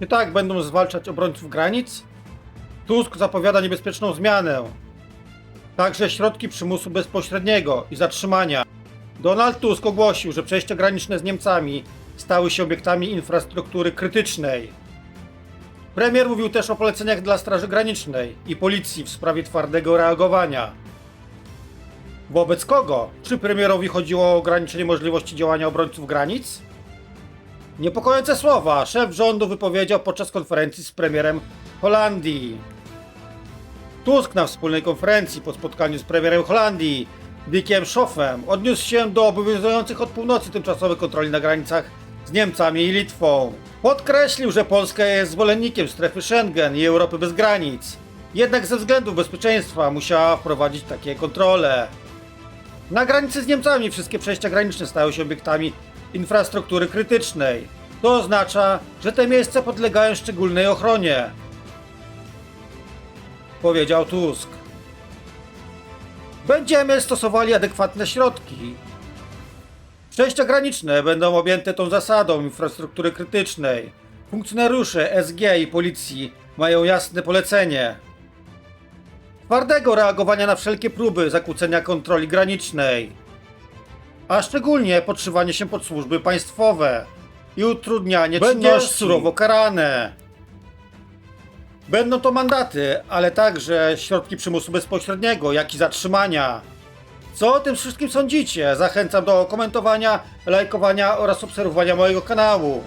Nie tak będą zwalczać obrońców granic? Tusk zapowiada niebezpieczną zmianę. Także środki przymusu bezpośredniego i zatrzymania. Donald Tusk ogłosił, że przejścia graniczne z Niemcami stały się obiektami infrastruktury krytycznej. Premier mówił też o poleceniach dla Straży Granicznej i policji w sprawie twardego reagowania. Wobec kogo? Czy premierowi chodziło o ograniczenie możliwości działania obrońców granic? Niepokojące słowa szef rządu wypowiedział podczas konferencji z premierem Holandii. Tusk na wspólnej konferencji po spotkaniu z premierem Holandii, Dickiem Schoffem, odniósł się do obowiązujących od północy tymczasowych kontroli na granicach z Niemcami i Litwą. Podkreślił, że Polska jest zwolennikiem strefy Schengen i Europy bez granic. Jednak ze względów bezpieczeństwa musiała wprowadzić takie kontrole. Na granicy z Niemcami wszystkie przejścia graniczne stały się obiektami infrastruktury krytycznej. To oznacza, że te miejsca podlegają szczególnej ochronie. Powiedział Tusk. Będziemy stosowali adekwatne środki. Przejścia graniczne będą objęte tą zasadą infrastruktury krytycznej. Funkcjonariusze SG i policji mają jasne polecenie twardego reagowania na wszelkie próby zakłócenia kontroli granicznej, a szczególnie podszywanie się pod służby państwowe i utrudnianie czynności surowo karane. Będą to mandaty, ale także środki przymusu bezpośredniego, jak i zatrzymania. Co o tym wszystkim sądzicie? Zachęcam do komentowania, lajkowania oraz obserwowania mojego kanału.